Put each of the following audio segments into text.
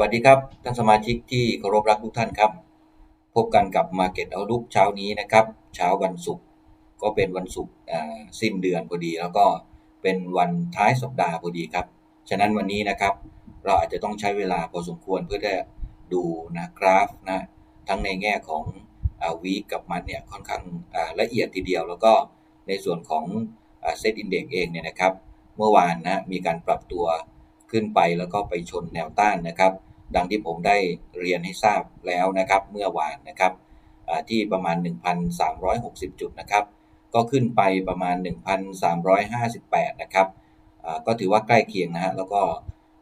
วัสดีครับ ท่านสมาชิกที่เคารพรักทุกท่านครับ พบกันกับ Market Outlook เช้านี้นะครับ เช้าวันศุกร์ก็เป็นวันศุกร์สิ้นเดือนพอดี แล้วก็เป็นวันท้ายสัปดาห์พอดีครับ ฉะนั้นวันนี้นะครับ เราอาจจะต้องใช้เวลาพอสมควรเพื่อจะดูนะกราฟนะทั้งในแง่ของวีกับมันเนี่ยค่อนข้างละเอียดทีเดียว แล้วก็ในส่วนของเซตอินเด็กเองเนี่ยนะครับ เมื่อวานนะมีการปรับตัวขึ้นไปแล้วก็ไปชนแนวต้านนะครับ ดังที่ผมได้เรียนให้ทราบแล้วนะครับเมื่อวานนะครับที่ประมาณ 1,360 จุดนะครับ ก็ขึ้นไปประมาณ 1,358 นะครับก็ถือว่าใกล้เคียงนะฮะแล้วก็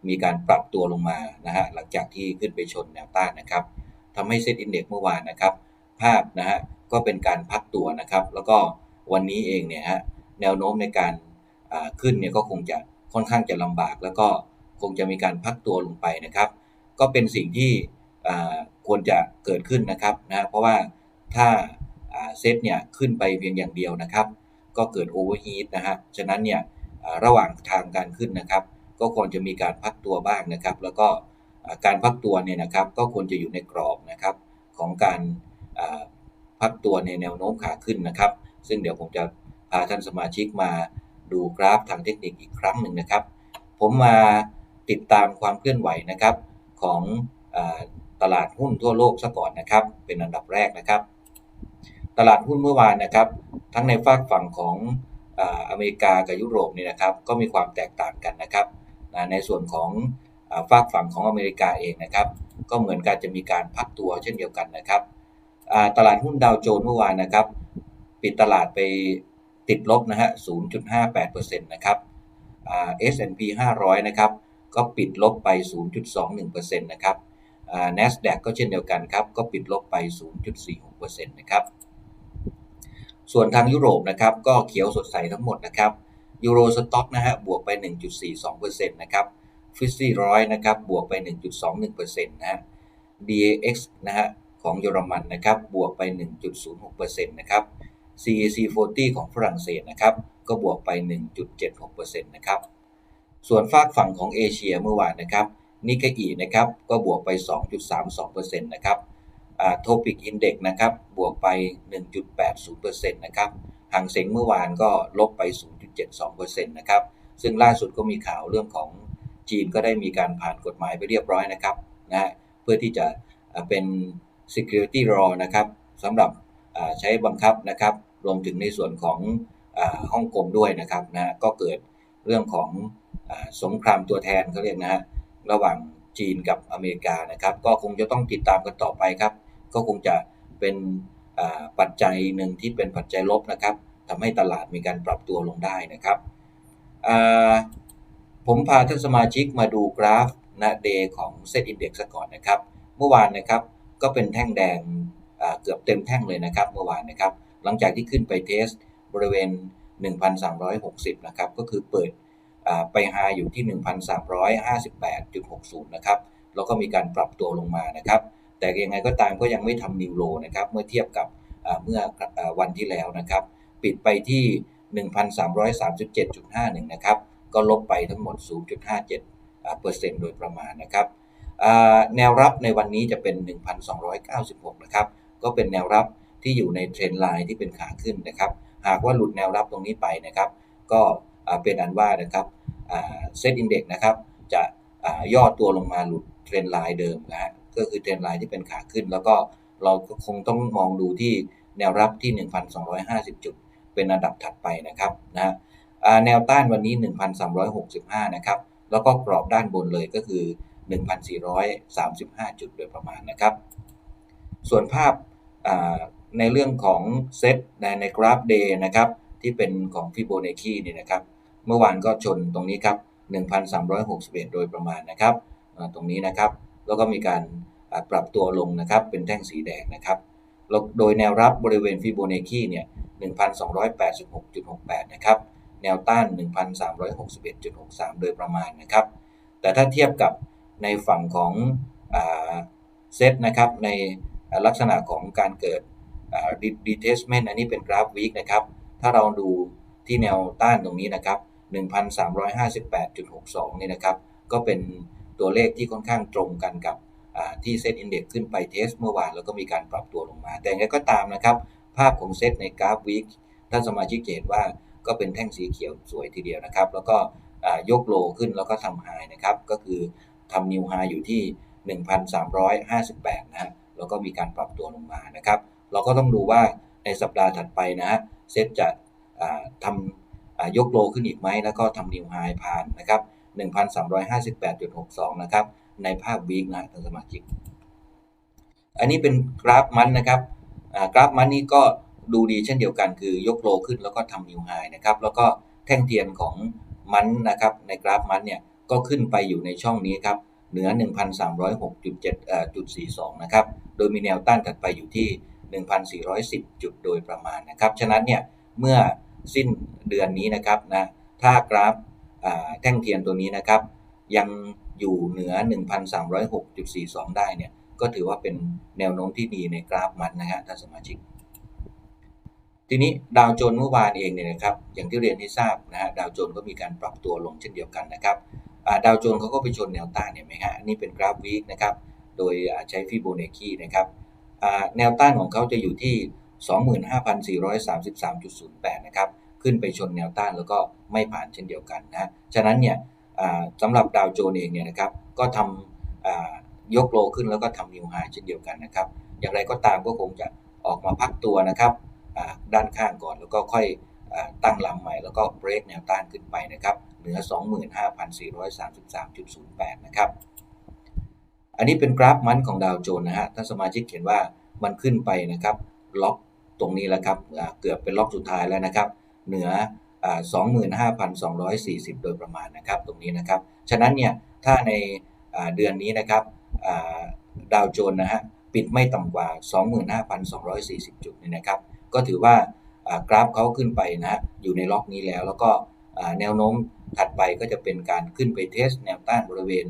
มีการปรับตัวลงมานะฮะหลังจากที่ขึ้นไปชนแนวต้านนะครับทำให้เซ็ตอินเด็กซ์เมื่อวานนะครับ ภาพนะฮะก็เป็นการพักตัวนะครับ แล้วก็วันนี้เองเนี่ยฮะแนวโน้มในการขึ้นเนี่ยก็คงจะค่อนข้างจะลำบาก แล้วก็คงจะมีการพักตัวลงไปนะครับ ก็เป็นสิ่งที่ควรจะเกิดขึ้นนะครับนะเพราะว่าถ้าเซตเนี่ยขึ้นไปเพียงอย่างเดียวนะครับ ก็เกิดโอเวอร์ฮีทนะฮะฉะนั้นเนี่ยระหว่างทางการขึ้นนะครับ ก็ควรจะมีการพักตัวบ้างนะครับ แล้วก็การพักตัวเนี่ยนะครับก็ควรจะอยู่ในกรอบนะครับของการพักตัวในแนวโน้มขาขึ้นนะครับ ซึ่งเดี๋ยวผมจะพาท่านสมาชิกมาดูกราฟทางเทคนิคอีกครั้งหนึ่งนะครับ ผมมาติดตามความเคลื่อนไหวนะครับ ของอตลาดหุ้นทั่วโลกซะก่อนนะครับ เป็นอันดับแรกนะครับ ตลาดหุ้นเมื่อวานนะครับ ทั้งในฝากฝั่งของอเมริกากับยุโรปนี่นะครับ ก็มีความแตกต่างกันนะครับ ในส่วนของฝากฝั่งของอเมริกาเองนะครับ ก็เหมือนกันจะมีการพักตัวเช่นเดียวกันนะครับตลาดหุ้นดาวโจนส์เมื่อวานนะครับ ปิดตลาดไปติดลบนะฮะ 0.58%นะครับ S&P 500 นะครับ ก็ปิดลบไป 0.21%นะครับอ่า NASDAQ ก็เช่นเดียวกันครับ ก็ปิดลบไป 0.46%นะครับ ส่วนทางยุโรปนะครับ ก็เขียวสดใสทั้งหมดนะครับ ยูโรสต็อกนะฮะ บวกไป 1.42%นะครับฟิสซี่ร้อยนะครับ บวกไป 1.21%นะฮะ DAX นะฮะ ของเยอรมันนะครับ บวกไป 1.06%นะครับ CAC 40 ของฝรั่งเศสนะครับ ก็บวกไป 1.76%นะครับ ส่วนฝากฝั่งของเอเชียเมื่อวานนะครับนิกเกอีนะครับก็บวกไป 2.32%นะครับโทปิกอินเด็กนะครับบวกไป 1.80%นะครับห่างเสงเมื่อวานก็ลบไป 0.72%นะครับซึ่งล่าสุดก็มีข่าวเรื่องของจีนก็ได้มีการผ่านกฎหมายไปเรียบร้อยนะครับนะเพื่อที่จะเป็น security law นะครับสำหรับใช้บังคับนะครับรวมถึงในส่วนของฮ่องกงด้วยนะครับนะก็เกิดเรื่องของ สงครามตัวแทนเขาเรียกนะฮะระหว่างจีนกับอเมริกานะครับ ก็คงจะต้องติดตามกันต่อไปครับ ก็คงจะเป็นปัจจัยหนึ่งที่เป็นปัจจัยลบนะครับทำให้ตลาดมีการปรับตัวลงได้นะครับผมพาท่านสมาชิกมาดูกราฟนะเดย์ของเซตอินเดี x ซะก่อนนะครับ เมื่อวานนะครับก็เป็นแท่งแดงเกือบเต็มแท่งเลยนะครับเมื่อวานนะครับ หลังจากที่ขึ้นไปเทสบริเวณ 1,360 นะครับ ก็คือเปิด ไปไฮอยู่ที่ 1,358.60 นะครับ แล้วก็มีการปรับตัวลงมานะครับ แต่ยังไงก็ตามก็ยังไม่ทำนิวโลนะครับ เมื่อเทียบกับเมื่อวันที่แล้วนะครับ ปิดไปที่ 1,337.51 นะครับ ก็ลบไปทั้งหมด 0.57อ่าเปอร์เซ็นต์โดยประมาณนะครับแนวรับในวันนี้จะเป็น 1,296 นะครับ ก็เป็นแนวรับที่อยู่ในเทรนไลน์ที่เป็นขาขึ้นนะครับ หากว่าหลุดแนวรับตรงนี้ไปนะครับ ก็เป็นอันว่านะครับ เซตอินเด็กนะครับ จะย่อตัวลงมาหลุดเทรนไลน์เดิมนะฮะก็คือเทรนไลน์ที่เป็นขาขึ้น แล้วก็เราก็คงต้องมองดูที่แนวรับที่ 1,250 จุด เป็นอันดับถัดไปนะครับนะฮะแนวต้านวันนี้ 1,365 นะครับ แล้วก็กรอบด้านบนเลยก็คือ 1,435 จุดโดยประมาณนะครับ ส่วนภาพในเรื่องของเซตในในกราฟเดย์นะครับ ที่เป็นของฟิโบนัชชีนี่นะครับ เมื่อวานก็ชนตรงนี้ครับ 1,361 โดยประมาณนะครับ ตรงนี้นะครับ แล้วก็มีการปรับตัวลงนะครับ เป็นแท่งสีแดงนะครับ โดยแนวรับบริเวณฟิโบนัชชีเนี่ย 1,286.68 นะครับ แนวต้าน 1,361.63 โดยประมาณนะครับ แต่ถ้าเทียบกับในฝั่งของเซตนะครับ ในลักษณะของการเกิดดีเทสเมนต์อันนี้เป็นกราฟวีคนะครับ ถ้าเราดูที่แนวต้านตรงนี้นะครับ 1,358.62นี่นะครับ ก็เป็นตัวเลขที่ค่อนข้างตรงกันกับที่เซตอินเด็กขึ้นไปเทสเมื่อวานแล้วก็มีการปรับตัวลงมา แต่อย่างไรก็ตามนะครับ ภาพของเซตในกราฟวิกท่านสมาชิกเห็นว่าก็เป็นแท่งสีเขียวสวยทีเดียวนะครับ แล้วก็ยกโลขึ้นแล้วก็ทำไฮนะครับ ก็คือทำนิวไฮอยู่ที่ 1,358 นะฮะแล้วก็มีการปรับตัวลงมานะครับ เราก็ต้องดูว่าในสัปดาห์ถัดไปนะฮะเซตจะทำ ยกโลขึ้นอีกไหมแล้วก็ทำนิวไฮผ่านนะครับ 1,358.62 นะครับ ในภาพวีคนะท่านสมาชิก อันนี้เป็นกราฟมันนะครับกราฟมันนี้ก็ดูดีเช่นเดียวกันคือยกโลขึ้นแล้วก็ทำนิวไฮนะครับ แล้วก็แท่งเทียนของมันนะครับ ในกราฟมันเนี่ยก็ขึ้นไปอยู่ในช่องนี้ครับเหนือ 1,306.7.42 นะครับ โดยมีแนวต้านถัดไปอยู่ที่ 1,410 จุดโดยประมาณนะครับ ฉะนั้นเนี่ยเมื่อ สิ้นเดือนนี้นะครับนะถ้ากราฟแท่งเทียนตัวนี้นะครับ ยังอยู่เหนือ 1,306.42 ได้เนี่ยก็ถือว่าเป็นแนวโน้มที่ดีในกราฟมันนะฮะท่านสมาชิก ทีนี้ดาวโจนส์เมื่อวานเองเนี่ยนะครับอย่างที่เรียนให้ทราบนะฮะดาวโจนส์ก็มีการปรับตัวลงเช่นเดียวกันนะครับดาวโจนส์เขาก็ไปชนแนวต้านเห็นไหมฮะนี่เป็นกราฟวีคนะครับโดยใช้ฟิโบนัชชีนะครับแนวต้านของเขาจะอยู่ที่ 25,433.08 นะครับ ขึ้นไปชนแนวต้านแล้วก็ไม่ผ่านเช่นเดียวกันนะ ฉะนั้นเนี่ยสำหรับดาวโจนส์เองเนี่ยนะครับ ก็ทำยกโลขึ้นแล้วก็ทำนิวไฮเช่นเดียวกันนะครับ อย่างไรก็ตามก็คงจะออกมาพักตัวนะครับด้านข้างก่อนแล้วก็ค่อยตั้งลำใหม่แล้วก็เบรกแนวต้านขึ้นไปนะครับเหนือ 25,433.08 นะครับ อันนี้เป็นกราฟมันของดาวโจนส์นะฮะท่านสมาชิกเห็นว่ามันขึ้นไปนะครับล็อก ตรงนี้แล้วครับเกือบเป็นล็อกสุดท้ายแล้วนะครับ เหนือ 25,240 โดยประมาณนะครับตรงนี้นะครับ ฉะนั้นเนี่ยถ้าในเดือนนี้นะครับดาวโจนส์นะฮะปิดไม่ต่ำกว่า 25,240 จุดนี่นะครับ ก็ถือว่ากราฟเขาขึ้นไปนะอยู่ในล็อกนี้แล้ว แล้วก็แนวโน้มถัดไปก็จะเป็นการขึ้นไปเทสแนวต้านบริเวณ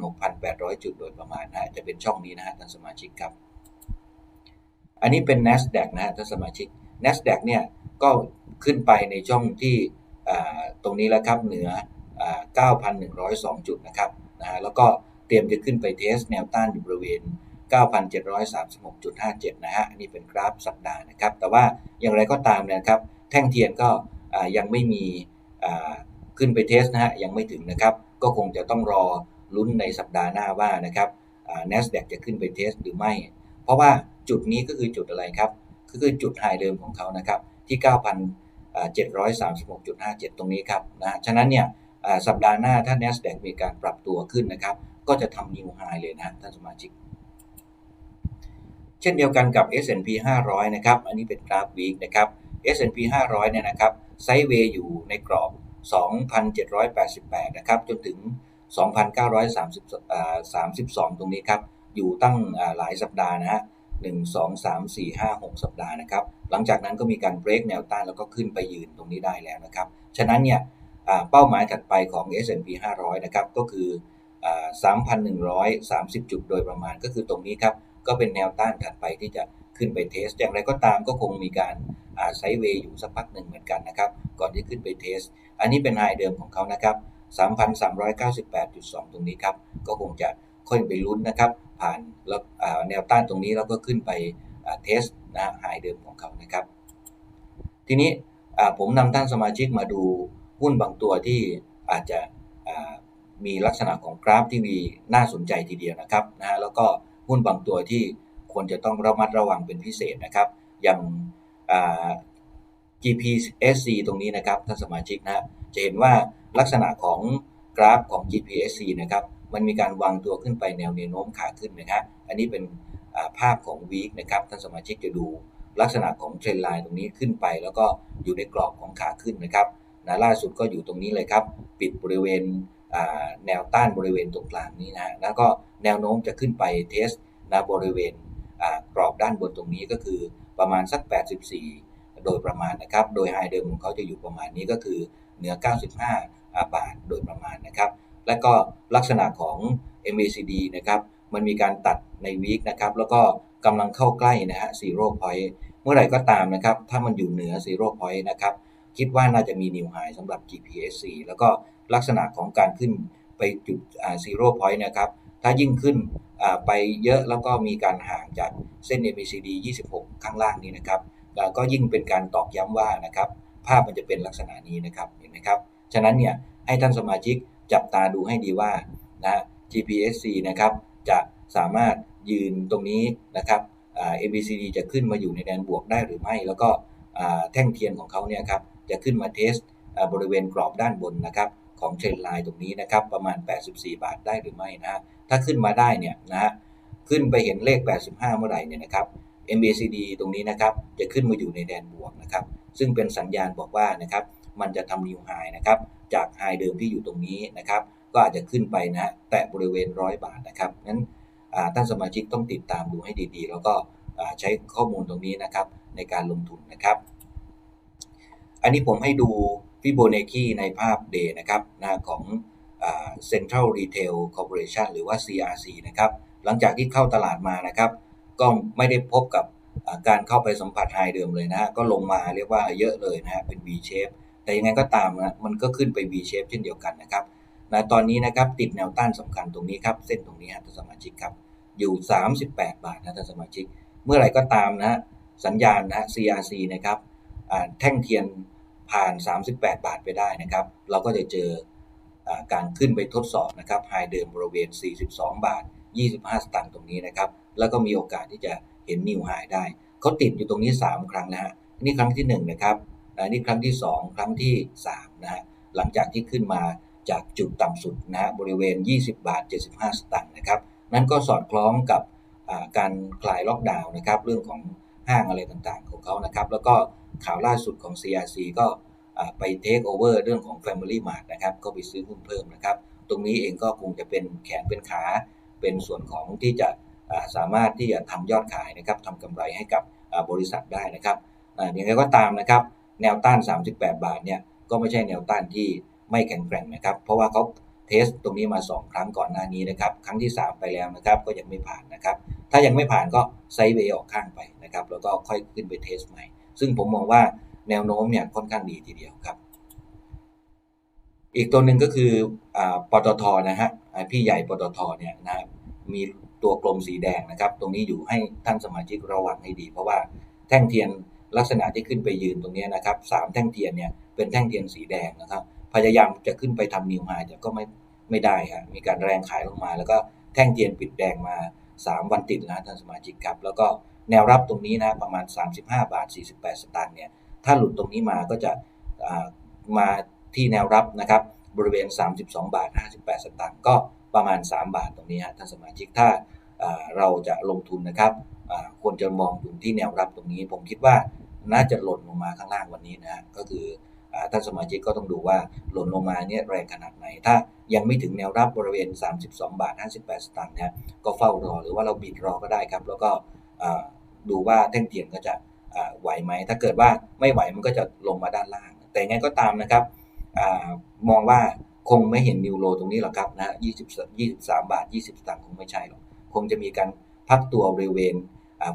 26,800 จุดโดยประมาณนะจะเป็นช่องนี้นะฮะท่านสมาชิกครับ อันนี้เป็น NASDAQ นะท่านสมาชิก NASDAQ เนี่ยก็ขึ้นไปในช่องที่ตรงนี้แล้วครับเหนือ 9,102 จุดนะครับนะฮะแล้วก็เตรียมจะขึ้นไปเทสแนวต้านอยู่บริเวณ 9,736.57 นะฮะนี่เป็นกราฟสัปดาห์นะครับ แต่ว่าอย่างไรก็ตามนะครับ แท่งเทียนก็ยังไม่มีขึ้นไปเทสนะฮะยังไม่ถึงนะครับ ก็คงจะต้องรอลุ้นในสัปดาห์หน้าว่านะครับ NASDAQ จะขึ้นไปเทสหรือไม่ เพราะว่า จุดนี้ก็คือจุดอะไรครับก็คือจุดไฮเดิมของเขานะครับที่ 9,736.57 ตรงนี้ครับนะฉะนั้นเนี่ยสัปดาห์หน้าถ้า NASDAQ มีการปรับตัวขึ้นนะครับ ก็จะทำนิวไฮเลยนะท่านสมาชิก เช่นเดียวกันกับ S&P 500 นะครับ อันนี้เป็นกราฟวีคนะครับ S&P 500 เนี่ยนะครับไซด์เวย์อยู่ในกรอบ 2,788 นะครับ จนถึง 2,932 ตรงนี้ครับ อยู่ตั้งหลายสัปดาห์นะฮะ 1 2 3 4 5 6 สัปดาห์นะครับ หลังจากนั้นก็มีการเบรกแนวต้านแล้วก็ขึ้นไปยืนตรงนี้ได้แล้วนะครับ ฉะนั้นเนี่ยเป้าหมายถัดไปของ S&P 500 นะครับก็คือ 3,130 จุดโดยประมาณก็คือตรงนี้ครับ ก็เป็นแนวต้านถัดไปที่จะขึ้นไปเทส อย่างไรก็ตามก็คงมีการไซด์เวย์อยู่สักพักหนึ่งเหมือนกันนะครับ ก่อนที่ขึ้นไปเทส อันนี้เป็นไฮเดิมของเขานะครับ 3,398.2 ตรงนี้ครับ ก็คงจะค่อยไปลุ้นนะครับ ผ่านแล้วแนวต้านตรงนี้แล้วก็ขึ้นไปเทสนะไฮเดิมของเขานะครับ ทีนี้ผมนำท่านสมาชิกมาดูหุ้นบางตัวที่อาจจะมีลักษณะของกราฟที่มีน่าสนใจทีเดียวนะครับนะแล้วก็หุ้นบางตัวที่ควรจะต้องระมัดระวังเป็นพิเศษนะครับ อย่าง GPSC ตรงนี้นะครับท่านสมาชิกนะจะเห็นว่าลักษณะของกราฟของ GPSC นะครับ มันมีการวางตัวขึ้นไปแนวแนวโน้มขาขึ้นนะครับอันนี้เป็นภาพของวีคนะครับท่านสมาชิกจะดูลักษณะของเทรนไลน์ตรงนี้ขึ้นไป แล้วก็อยู่ในกรอบของขาขึ้นนะครับนะล่าสุดก็อยู่ตรงนี้เลยครับ ปิดบริเวณแนวต้านบริเวณตรงกลางนี้นะแล้วก็แนวโน้มจะขึ้นไปเทสนะบริเวณกรอบด้านบนตรงนี้ก็คือประมาณสัก 84 โดยประมาณนะครับ โดยไฮเดิมของเขาจะอยู่ประมาณนี้ก็คือเหนือ 95 บาทโดยประมาณนะครับ และก็ลักษณะของ MACD นะครับมันมีการตัดในวีคนะครับแล้วก็กำลังเข้าใกล้นะฮะ zero point เมื่อไหร่ก็ตามนะครับถ้ามันอยู่เหนือ zero point นะครับคิดว่าน่าจะมีนิวไฮสำหรับ GPSC แล้วก็ลักษณะของการขึ้นไปจุดซีโร่พอยต์นะครับถ้ายิ่งขึ้นไปเยอะแล้วก็มีการห่างจากเส้น MACD 26 ข้างล่างนี้นะครับก็ยิ่งเป็นการตอกย้ำว่านะครับภาพมันจะเป็นลักษณะนี้นะครับเห็นไหมครับ ฉะนั้นเนี่ยให้ท่านสมาชิก จับตาดูให้ดีว่านะ GPSC นะครับจะสามารถยืนตรงนี้นะครับอ่า MACD จะขึ้นมาอยู่ในแดนบวกได้หรือไม่ แล้วก็แท่งเทียนของเขาเนี่ยครับจะขึ้นมาเทสบริเวณกรอบด้านบนนะครับของเทรนไลน์ตรงนี้นะครับประมาณ 84 บาทได้หรือไม่นะฮะถ้าขึ้นมาได้เนี่ยนะฮะขึ้นไปเห็นเลข 85 เมื่อไหร่เนี่ยนะครับ MACD ตรงนี้นะครับจะขึ้นมาอยู่ในแดนบวกนะครับซึ่งเป็นสัญญาณบอกว่านะครับมันจะทำนิวไฮนะครับ จากไฮเดิมที่อยู่ตรงนี้นะครับ ก็อาจจะขึ้นไปนะแตะบริเวณร้อยบาทนะครับนั้นท่านสมาชิกต้องติดตามดูให้ดีๆ แล้วก็ใช้ข้อมูลตรงนี้นะครับในการลงทุนนะครับ อันนี้ผมให้ดูฟิโบนัชชีในภาพเดย์นะครับนะของ Central Retail Corporation หรือว่า CRC นะครับ หลังจากที่เข้าตลาดมานะครับ ก็ไม่ได้พบกับการเข้าไปสัมผัสไฮเดิมเลยนะฮะก็ลงมาเรียกว่าเยอะเลยนะฮะเป็น V shape แต่ยังไงก็ตามนะมันก็ขึ้นไป V shape เช่นเดียวกันนะครับนะตอนนี้นะครับติดแนวต้านสำคัญตรงนี้ครับเส้นตรงนี้ฮะท่านสมาชิกครับอยู่ 38 บาทนะท่านสมาชิก เมื่อไหร่ก็ตามนะฮะสัญญาณนะฮะ CRC นะครับแท่งเทียนผ่าน 38 บาทไปได้นะครับ เราก็จะเจอการขึ้นไปทดสอบนะครับไฮเดิมบริเวณ 42 บาท 25 สตางค์ตรงนี้นะครับ แล้วก็มีโอกาสที่จะเห็นนิวไฮได้ เขาติดอยู่ตรงนี้ 3 ครั้งนะฮะ นี่ครั้งที่ 1 นะครับ นี่ครั้งที่ 2 ครั้งที่3นะฮะหลังจากที่ขึ้นมาจากจุดต่ำสุดนะฮะบริเวณ 20 บาท 75 สตางค์นะครับนั่นก็สอดคล้องกับการคลายล็อกดาวน์นะครับเรื่องของห้างอะไรต่างๆของเขานะครับแล้วก็ข่าวล่าสุดของ CRC ก็ไปเทคโอเวอร์เรื่องของ Family Mart นะครับก็ไปซื้อหุ้นเพิ่มนะครับตรงนี้เองก็คงจะเป็นแขนเป็นขาเป็นส่วนของที่จะสามารถที่จะทำยอดขายนะครับทำกำไรให้กับบริษัทได้นะครับอย่างไรก็ตามนะครับ แนวต้าน 38 บาทเนี่ยก็ไม่ใช่แนวต้านที่ไม่แข็งแกร่งนะครับ เพราะว่าเขาเทสตรงนี้มา 2 ครั้งก่อนหน้านี้นะครับ ครั้งที่ 3 ไปแล้วนะครับก็ยังไม่ผ่านนะครับ ถ้ายังไม่ผ่านก็ไซด์เวย์ออกข้างไปนะครับ แล้วก็ค่อยขึ้นไปเทสใหม่ ซึ่งผมมองว่าแนวโน้มเนี่ยค่อนข้างดีทีเดียวครับ อีกตัวหนึ่งก็คืออปตทนะฮะพี่ใหญ่ปตทเนี่ยนะมีตัวกลมสีแดงนะครับ ตรงนี้อยู่ให้ท่านสมาชิกระวังให้ดี เพราะว่าแท่งเทียน ลักษณะที่ขึ้นไปยืนตรงนี้นะครับสามแท่งเทียนเนี่ยเป็นแท่งเทียนสีแดงนะครับ พยายามจะขึ้นไปทำนิวไฮแต่ก็ไม่ไม่ได้ครับมีการแรงขายลงมา แล้วก็แท่งเทียนปิดแดงมา 3 วันติดนะท่านสมาชิกครับ แล้วก็แนวรับตรงนี้นะประมาณ 35 บาท 48 สตางค์เนี่ยถ้าหลุดตรงนี้มาก็จะมาที่แนวรับนะครับบริเวณ 32 บาท 58 สตางค์ก็ประมาณ 3 บาทตรงนี้ฮะท่านสมาชิกถ้าเราจะลงทุนนะครับควรจะมองอยู่ที่แนวรับตรงนี้ ผมคิดว่า น่าจะหล่นลงมาข้างล่างวันนี้นะก็คือท่านสมาชิกก็ต้องดูว่าหล่นลงมาเนี่ยแรงขนาดไหน ถ้ายังไม่ถึงแนวรับบริเวณ 32 บาท 58 สตางค์เนี่ยก็เฝ้ารอหรือว่าเราบิดรอก็ได้ครับ แล้วก็ดูว่าแท่งเทียนก็จะไหวไหม ถ้าเกิดว่าไม่ไหวมันก็จะลงมาด้านล่าง แต่ไงก็ตามนะครับอมองว่าคงไม่เห็นนิวโรตรงนี้หรอกครับนะ20 23 บาท 20 สตางค์คงไม่ใช่หรอก คงจะมีการพักตัวบริเวณ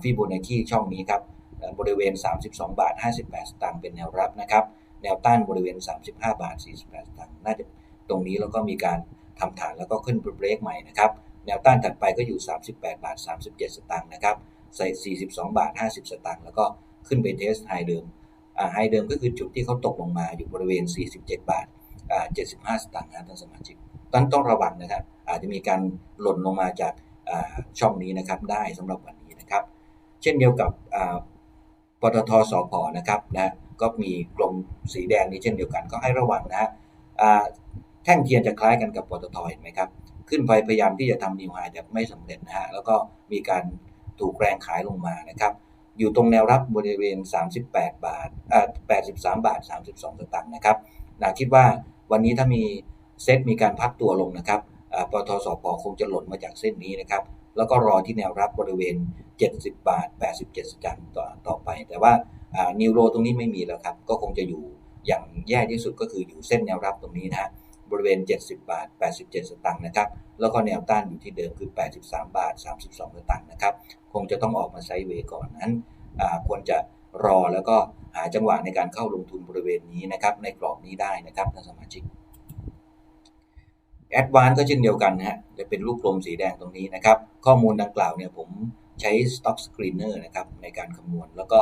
ฟิโบนัชชีช่องนี้ครับ บริเวณ 32 บาท 58 สตางค์เป็นแนวรับนะครับ แนวต้านบริเวณ 35 บาท 48 สตางค์น่าจะตรงนี้แล้วก็มีการทำฐานแล้วก็ขึ้นเบรกใหม่นะครับ แนวต้านถัดไปก็อยู่ 38 บาท 37 สตางค์นะครับ ใส่ 42 บาท 50 สตางค์แล้วก็ขึ้นไปเทสไฮเดิมไฮเดิมก็คือจุดที่เขาตกลงมาอยู่บริเวณ 47 บาท 75 สตางค์นะท่านสมาชิกต้องต้องระวังนะครับ อาจจะมีการหล่นลงมาจากช่องนี้นะครับได้สำหรับวันนี้นะครับ เช่นเดียวกับ ปตทสพนะครับนะก็มีกลมสีแดงนี้เช่นเดียวกันก็ให้ระวังนะฮะแท่งเทียนจะคล้ายกันกับปตทเห็นไหมครับ ขึ้นไปพยายามที่จะทำนิวไฮแต่ไม่สำเร็จนะฮะแล้วก็มีการถูกแรงขายลงมานะครับอยู่ตรงแนวรับบริเวณ 38 บาทอ่า83 บาท 32 สตางค์นะครับนะคิดว่าวันนี้ถ้ามีเซตมีการพักตัวลงนะครับปตทสพคงจะหล่นมาจากเส้นนี้นะครับ แล้วก็รอที่แนวรับบริเวณ 70 บาท 87 สตางค์ต่อต่อไป แต่ว่านิวโรตรงนี้ไม่มีแล้วครับ ก็คงจะอยู่อย่างแย่ที่สุดก็คืออยู่เส้นแนวรับตรงนี้นะฮะบริเวณ 70 บาท 87 สตางค์นะครับ แล้วก็แนวต้านอยู่ที่เดิมคือ 83 บาท 32 สตางค์นะครับ คงจะต้องออกมาไซด์เวย์ก่อนนั้นควรจะรอแล้วก็หาจังหวะในการเข้าลงทุนบริเวณนี้นะครับ ในกรอบนี้ได้นะครับท่านสมาชิก แอดวานก็เช่นเดียวกันนะฮะจะเป็นลูกกลมสีแดงตรงนี้นะครับ ข้อมูลดังกล่าวเนี่ยผมใช้ Stock Screener นะครับในการคำนวณ แล้วก็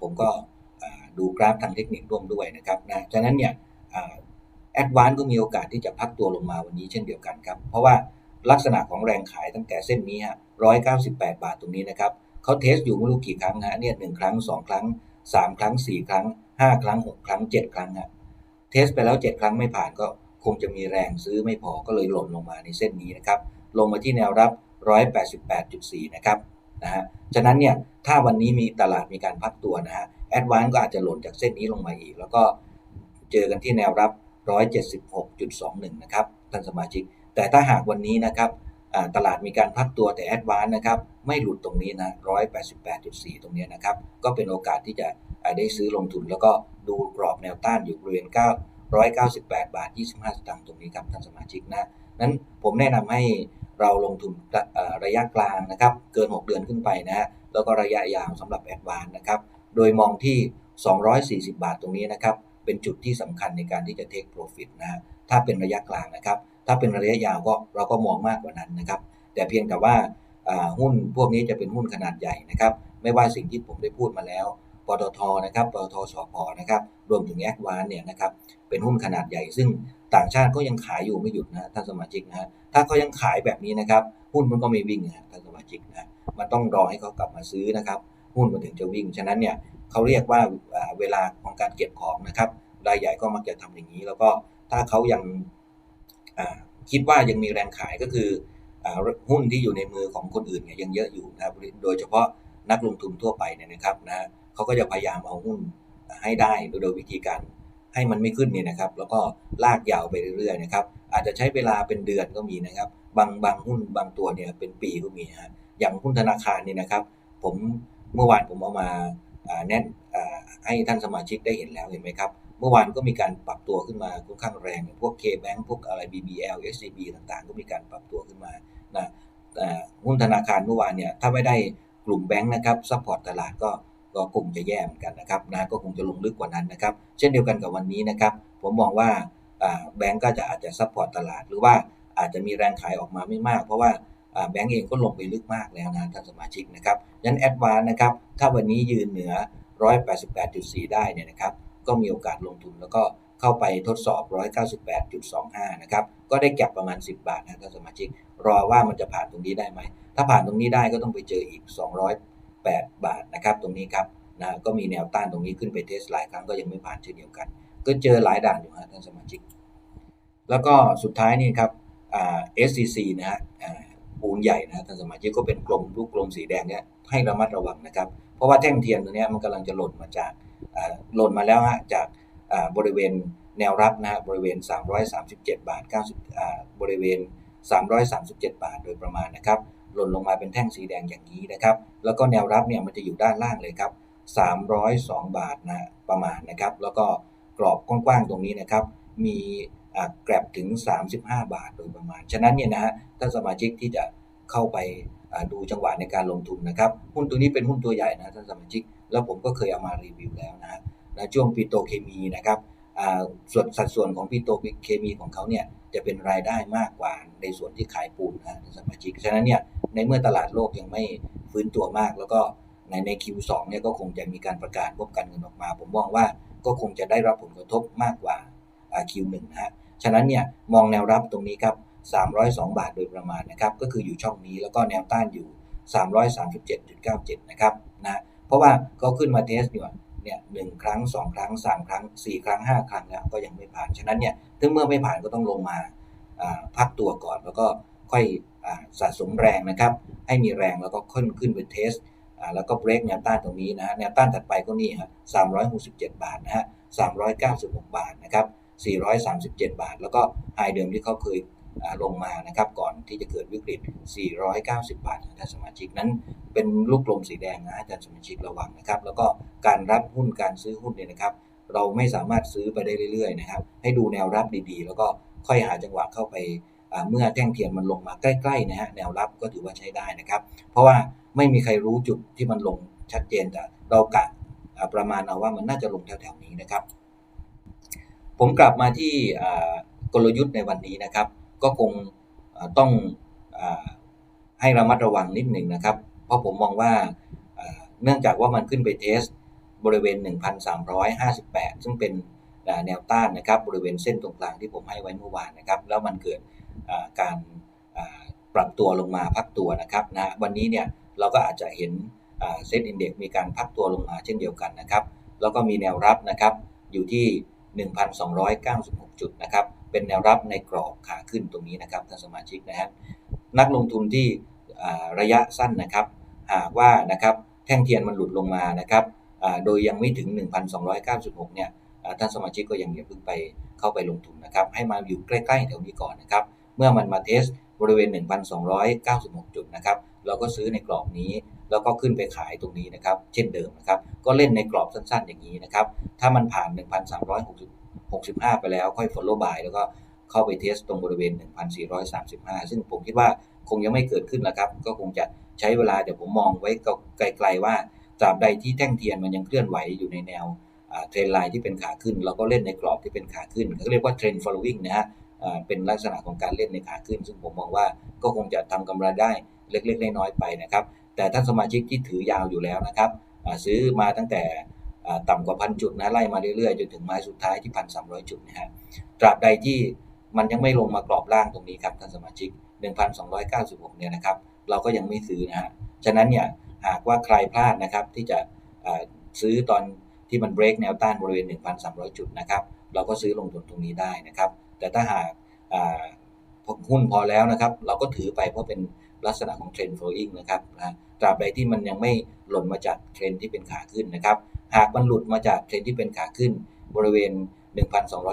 ผมก็ดูกราฟทางเทคนิคร่วมด้วยนะครับนะฉะนั้นเนี่ยแอดวานก็มีโอกาสที่จะพักตัวลงมาวันนี้เช่นเดียวกันครับ เพราะว่าลักษณะของแรงขายตั้งแต่เส้นนี้ฮะ198บาทตรงนี้นะครับเขาเทสอยู่ไม่รู้กี่ครั้งฮะเนี่ยหนึ่งครั้งสองครั้งสามครั้งสี่ครั้งห้าครั้งหกครั้งเจ็ดครั้งฮะเทสไปแล้วเจ็ดครั้งไม่ผ่านก็ คงจะมีแรงซื้อไม่พอก็เลยหล่นลงมาในเส้นนี้นะครับ ลงมาที่แนวรับ 188.4 นะครับนะฮะฉะนั้นเนี่ยถ้าวันนี้มีตลาดมีการพักตัวนะฮะแอดวานก็อาจจะหล่นจากเส้นนี้ลงมาอีก แล้วก็เจอกันที่แนวรับ 176.21 นะครับท่านสมาชิก แต่ถ้าหากวันนี้นะครับตลาดมีการพักตัวแต่แอดวานนะครับไม่หลุดตรงนี้นะ188.4 ตรงนี้นะครับ ก็เป็นโอกาสที่จะได้ซื้อลงทุนแล้วก็ดูกรอบแนวต้านอยู่บริเวณ 9 198 บาท 25 สตางค์ตรงนี้ครับท่านสมาชิกนะนั้นผมแนะนำให้เราลงทุนระยะกลางนะครับ เกิน 6 เดือนขึ้นไปนะฮะแล้วก็ระยะยาวสำหรับแอดวานนะครับ โดยมองที่ 240 บาทตรงนี้นะครับ เป็นจุดที่สำคัญในการที่จะ take profit นะฮะถ้าเป็นระยะกลางนะครับ ถ้าเป็นระยะยาวก็เราก็มองมากกว่านั้นนะครับ แต่เพียงแต่ว่าหุ้นพวกนี้จะเป็นหุ้นขนาดใหญ่นะครับ ไม่ว่าสิ่งที่ผมได้พูดมาแล้ว ปตทนะครับปตทสพนะครับรวมถึงแอดวานเนี่ยนะครับเป็นหุ้นขนาดใหญ่ซึ่งต่างชาติก็ยังขายอยู่ไม่หยุดนะท่านสมาชิกนะถ้าเขายังขายแบบนี้นะครับหุ้นมันก็ไม่วิ่งนะท่านสมาชิกนะมันต้องรอให้เขากลับมาซื้อนะครับหุ้นมันถึงจะวิ่ง ฉะนั้นเนี่ยเขาเรียกว่าเวลาของการเก็บของนะครับรายใหญ่ก็มักจะทำอย่างนี้ แล้วก็ถ้าเขายังคิดว่ายังมีแรงขายก็คืออหุ้นที่อยู่ในมือของคนอื่นเนี่ยยังเยอะอยู่นะโดยเฉพาะนักลงทุนทั่วไปเนี่ยนะครับนะ เขาก็จะพยายามเอาหุ้นให้ได้โดยวิธีการให้มันไม่ขึ้นเนี่ยนะครับ แล้วก็ลากยาวไปเรื่อยๆนะครับ อาจจะใช้เวลาเป็นเดือนก็มีนะครับ บางบางหุ้นบางตัวเนี่ยเป็นปีก็มีฮะอย่างหุ้นธนาคารเนี่ยนะครับ ผมเมื่อวานผมเอามาแนะอ่าให้ท่านสมาชิกได้เห็นแล้วเห็นไหมครับ เมื่อวานก็มีการปรับตัวขึ้นมาค่อนข้างแรง พวก K-Bank พวกอะไร BBL SCB ต่างๆ ก็มีการปรับตัวขึ้นมานะหุ้นธนาคารเมื่อวานเนี่ยถ้าไม่ได้กลุ่มแบงค์นะครับซัพพอร์ตตลาดก็ ก็คงจะแย่เหมือนกันนะครับนะก็คงจะลงลึกกว่านั้นนะครับ เช่นเดียวกันกับวันนี้นะครับ ผมมองว่าแบงก์ก็จะอาจจะซัพพอร์ตตลาด หรือว่าอาจจะมีแรงขายออกมาไม่มาก เพราะว่าแบงก์เองก็ลงไปลึกมากแล้วนะท่านสมาชิกนะครับยันแอดวานนะครับ ถ้าวันนี้ยืนเหนือ 188.4 ได้เนี่ยนะครับ ก็มีโอกาสลงทุนแล้วก็เข้าไปทดสอบ 198.25 นะครับ ก็ได้แก็บประมาณ 10 บาทนะท่านสมาชิก รอว่ามันจะผ่านตรงนี้ได้ไหม ถ้าผ่านตรงนี้ได้ก็ต้องไปเจออีก 200 8 บาทนะครับตรงนี้ครับนะก็มีแนวต้านตรงนี้ขึ้นไปเทสหลายครั้งก็ยังไม่ผ่านเช่นเดียวกัน ก็เจอหลายด่านอยู่ฮะท่านสมาชิก แล้วก็สุดท้ายนี่ครับอ่า SCC นะฮะอ่าปูนใหญ่นะท่านสมาชิกก็เป็นกลมลูกกลมสีแดงเนี่ยให้ระมัดระวังนะครับ เพราะว่าแท่งเทียนตัวนี้มันกำลังจะหล่นมาจากอ่าหล่นมาแล้วฮะจากอ่าบริเวณแนวรับนะฮะบริเวณ 337 บาท90อ่าบริเวณ 337 บาทโดยประมาณนะครับ หล่นลงมาเป็นแท่งสีแดงอย่างนี้นะครับ แล้วก็แนวรับเนี่ยมันจะอยู่ด้านล่างเลยครับ 302 บาทนะประมาณนะครับ แล้วก็กรอบกว้างๆตรงนี้นะครับ มีแกลบถึง 35 บาทโดยประมาณ ฉะนั้นเนี่ยนะฮะถ้าสมาชิกที่จะเข้าไปดูจังหวะในการลงทุนนะครับ หุ้นตัวนี้เป็นหุ้นตัวใหญ่นะท่านสมาชิก แล้วผมก็เคยเอามารีวิวแล้วนะฮะในช่วงปิโตเคมีนะครับส่วนสัดส่วนของปิโตเคมีของเขาเนี่ยจะเป็นรายได้มากกว่าในส่วนที่ขายปูนนะท่านสมาชิก ฉะนั้นเนี่ย ในเมื่อตลาดโลกยังไม่ฟื้นตัวมาก แล้วก็ในใน Q2 เนี่ยก็คงจะมีการประกาศงบการเงินออกมา ผมมองว่าก็คงจะได้รับผลกระทบมากกว่า Q1 นะฮะฉะนั้นเนี่ยมองแนวรับตรงนี้ครับ 302 บาทโดยประมาณนะครับ ก็คืออยู่ช่องนี้แล้วก็แนวต้านอยู่ 337.97 นะครับนะเพราะว่าเขาขึ้นมาเทสอยู่เนี่ยหนึ่งครั้ง 2 ครั้ง 3 ครั้ง 4 ครั้ง 5 ครั้งแล้วก็ยังไม่ผ่าน ฉะนั้นเนี่ยถึงเมื่อไม่ผ่านก็ต้องลงมาพักตัวก่อนแล้วก็ค่อย สะสมแรงนะครับ ให้มีแรงแล้วก็ขึ้นขึ้นไปเทสแล้วก็เบรกแนวต้านตรงนี้นะฮะแนวต้านถัดไปก็นี่ฮะ367 บาทนะฮะ396 บาทนะครับ 437 บาท แล้วก็ไฮเดิมที่เขาเคยลงมานะครับก่อนที่จะเกิดวิกฤต 490 บาทท่านสมาชิกนั้นเป็นลูกลมสีแดงนะท่านสมาชิกระวังนะครับ แล้วก็การรับหุ้นการซื้อหุ้นเนี่ยนะครับ เราไม่สามารถซื้อไปได้เรื่อยๆนะครับ ให้ดูแนวรับดีๆ แล้วก็ค่อยหาจังหวะเข้าไป เมื่อแท่งเทียนมันลงมาใกล้ๆนะฮะแนวรับก็ถือว่าใช้ได้นะครับ เพราะว่าไม่มีใครรู้จุดที่มันลงชัดเจนแต่เรากะประมาณเอาว่ามันน่าจะลงแถวๆนี้นะครับ ผมกลับมาที่กลยุทธ์ในวันนี้นะครับ ก็คงต้องอให้ระมัดระวังนิดหนึ่งนะครับ เพราะผมมองว่าเนื่องจากว่ามันขึ้นไปเทสบริเวณ 1,358 ซึ่งเป็นแนวต้านนะครับ บริเวณเส้นตรงกลางที่ผมให้ไว้เมื่อวานนะครับ แล้วมันเกิด การปรับตัวลงมาพักตัวนะครับนะวันนี้เนี่ยเราก็อาจจะเห็นเซ็ตอินเด็กมีการพักตัวลงมาเช่นเดียวกันนะครับ แล้วก็มีแนวรับนะครับอยู่ที่ 1,296 จุดนะครับ เป็นแนวรับในกรอบขาขึ้นตรงนี้นะครับท่านสมาชิกนะฮะนักลงทุนที่ระยะสั้นนะครับหากว่านะครับแท่งเทียนมันหลุดลงมานะครับโดยยังไม่ถึง 1,296 เนี่ยอ่าท่านสมาชิกก็ยังอย่าเพิ่งไปเข้าไปลงทุนนะครับ ให้มาอยู่ใกล้ๆแถวนี้ก่อนนะครับ เมื่อมันมาเทสบริเวณ 1,296 จุดนะครับเราก็ซื้อในกรอบนี้ แล้วก็ขึ้นไปขายตรงนี้นะครับ เช่นเดิมนะครับ ก็เล่นในกรอบสั้นๆ อย่างนี้นะครับ ถ้ามันผ่าน 1,365 ไปแล้วค่อย follow by แล้วก็เข้าไปเทสตรงบริเวณ 1,435 ซึ่งผมคิดว่าคงยังไม่เกิดขึ้นแล้วครับ ก็คงจะใช้เวลาเดี๋ยวผมมองไว้ไกลๆว่าตราบใดที่แท่งเทียนมันยังเคลื่อนไหวอยู่ในแนวเทรนไลน์ที่เป็นขาขึ้น เราก็เล่นในกรอบที่เป็นขาขึ้นเขาเรียกว่าเทรน following นะฮะ เป็นลักษณะของการเล่นในขาขึ้น ซึ่งผมมองว่าก็คงจะทำกำไรได้เล็กๆน้อยๆไปนะครับ แต่ท่านสมาชิกที่ถือยาวอยู่แล้วนะครับซื้อมาตั้งแต่ต่ำกว่าพันจุดนะไล่มาเรื่อยๆจนถึงไม้สุดท้ายที่พันสามร้อยจุดนะฮะตราบใดที่มันยังไม่ลงมากรอบล่างตรงนี้ครับท่านสมาชิก 1,296 เนี่ยนะครับ เราก็ยังไม่ซื้อนะฮะ ฉะนั้นเนี่ยหากว่าใครพลาดนะครับที่จะซื้อตอนที่มันเบรกแนวต้านบริเวณ 1,300 จุดนะครับ เราก็ซื้อลงทุนตรงนี้ได้นะครับ แต่ถ้าหากอ่าหุ้นพอแล้วนะครับ เราก็ถือไปเพราะเป็นลักษณะของเทรนด์ flowing นะครับนะตราบใดที่มันยังไม่หล่นมาจากเทรนด์ที่เป็นขาขึ้นนะครับ หากมันหลุดมาจากเทรนด์ที่เป็นขาขึ้น บริเวณ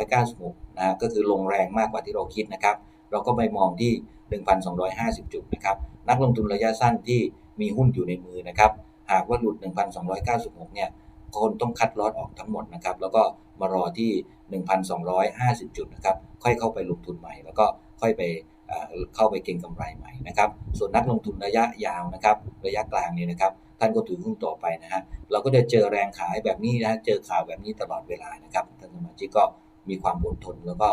1,296นะก็คือลงแรงมากกว่าที่เราคิดนะครับ เราก็ไปมองที่ 1,250 จุดนะครับ นักลงทุนระยะสั้นที่มีหุ้นอยู่ในมือนะครับ หากว่าหลุด 1,296เนี่ย คนต้องคัดลอตออกทั้งหมดนะครับ แล้วก็มารอที่ 1,250 จุดนะครับ ค่อยเข้าไปลงทุนใหม่ แล้วก็ค่อยไปเข้าไปเก็งกำไรใหม่นะครับ ส่วนนักลงทุนระยะยาวนะครับ ระยะกลางเนี่ยนะครับ ท่านก็ถือหุ้นต่อไปนะฮะ เราก็จะเจอแรงขายแบบนี้นะ เจอข่าวแบบนี้ตลอดเวลานะครับ ท่านสมาชิกก็มีความอดทนแล้วก็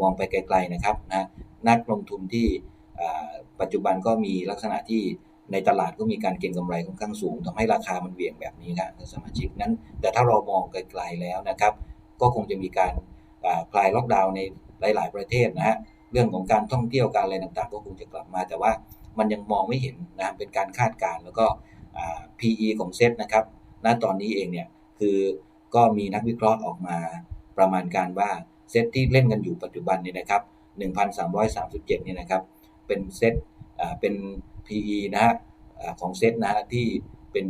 มองไปไกลๆนะครับนะ นักลงทุนที่ปัจจุบันก็มีลักษณะที่ ในตลาดก็มีการเก็งกำไรค่อนข้างสูงทำให้ราคามันเหวี่ยงแบบนี้ครับสมาชิกนั้น แต่ถ้าเรามองไกลๆแล้วนะครับ ก็คงจะมีการคลายล็อกดาวน์ในหลาย ๆ ประเทศนะฮะเรื่องของการท่องเที่ยวการอะไรต่างๆ ก็คงจะกลับมา แต่ว่ามันยังมองไม่เห็นนะเป็นการคาดการณ์แล้วก็ PE ของเซตนะครับณตอนนี้เองเนี่ยคือก็มีนักวิเคราะห์ออกมาประมาณการว่าเซตที่เล่นกันอยู่ปัจจุบันนี่นะครับ 1,337เนี่ยนะครับ เป็นเซตเป็น PE นะฮะของเซตนะฮะที่เป็น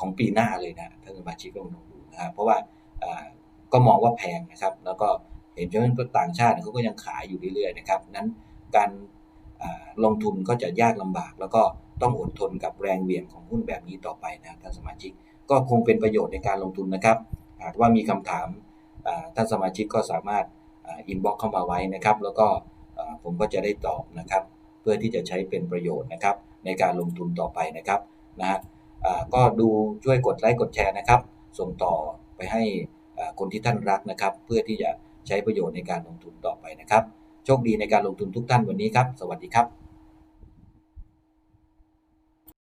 ของปีหน้าเลยนะท่านสมาชิกลองดูนะครับเพราะว่าก็มองว่าแพงนะครับ แล้วก็เห็นว่าต่างชาติเขาก็ยังขายอยู่เรื่อยๆนะครับนั้นการลงทุนก็จะยากลำบาก แล้วก็ต้องอดทนกับแรงเหวี่ยงของหุ้นแบบนี้ต่อไปนะท่านสมาชิกก็คงเป็นประโยชน์ในการลงทุนนะครับ หากว่ามีคำถามท่านสมาชิกก็สามารถอินบ็อกเข้ามาไว้นะครับ แล้วก็ผมก็จะได้ตอบนะครับ เพื่อที่จะใช้เป็นประโยชน์นะครับ ในการลงทุนต่อไปนะครับนะฮะก็ดูช่วยกดไลค์กดแชร์นะครับ ส่งต่อไปให้คนที่ท่านรักนะครับ เพื่อที่จะใช้ประโยชน์ในการลงทุนต่อไปนะครับ โชคดีในการลงทุนทุกท่านวันนี้ครับ สวัสดีครับ